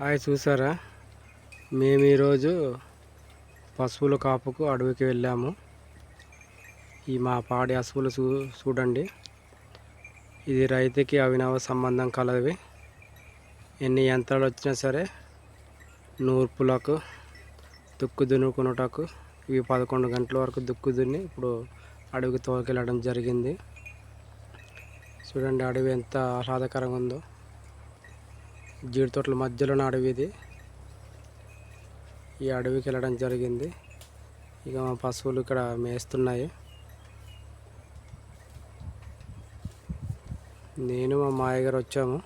Hi చూసారా? మేము ఈరోజు పశువుల కాపుకు అడవికి వెళ్ళాము. ఈ మా పాడి పశువులు చూ చూడండి. ఇది రైతుకి అవినవ సంబంధం కలవి. ఎన్ని యంత్రాలు వచ్చినా సరే నూర్పులకు దుక్కు దున్నుకున్నటకు ఇవి పదకొండు గంటల వరకు దుక్కు దున్ని ఇప్పుడు అడవికి తోకెళ్ళడం జరిగింది. చూడండి అడవి ఎంత ఆహ్లాదకరంగా ఉందో. జీడి తోటల మధ్యలోనే అడవి ఇది. ఈ అడవికి వెళ్ళడం జరిగింది. ఇక మా పశువులు ఇక్కడ మేస్తున్నాయి. నేను మా మాయ గారు వచ్చాము.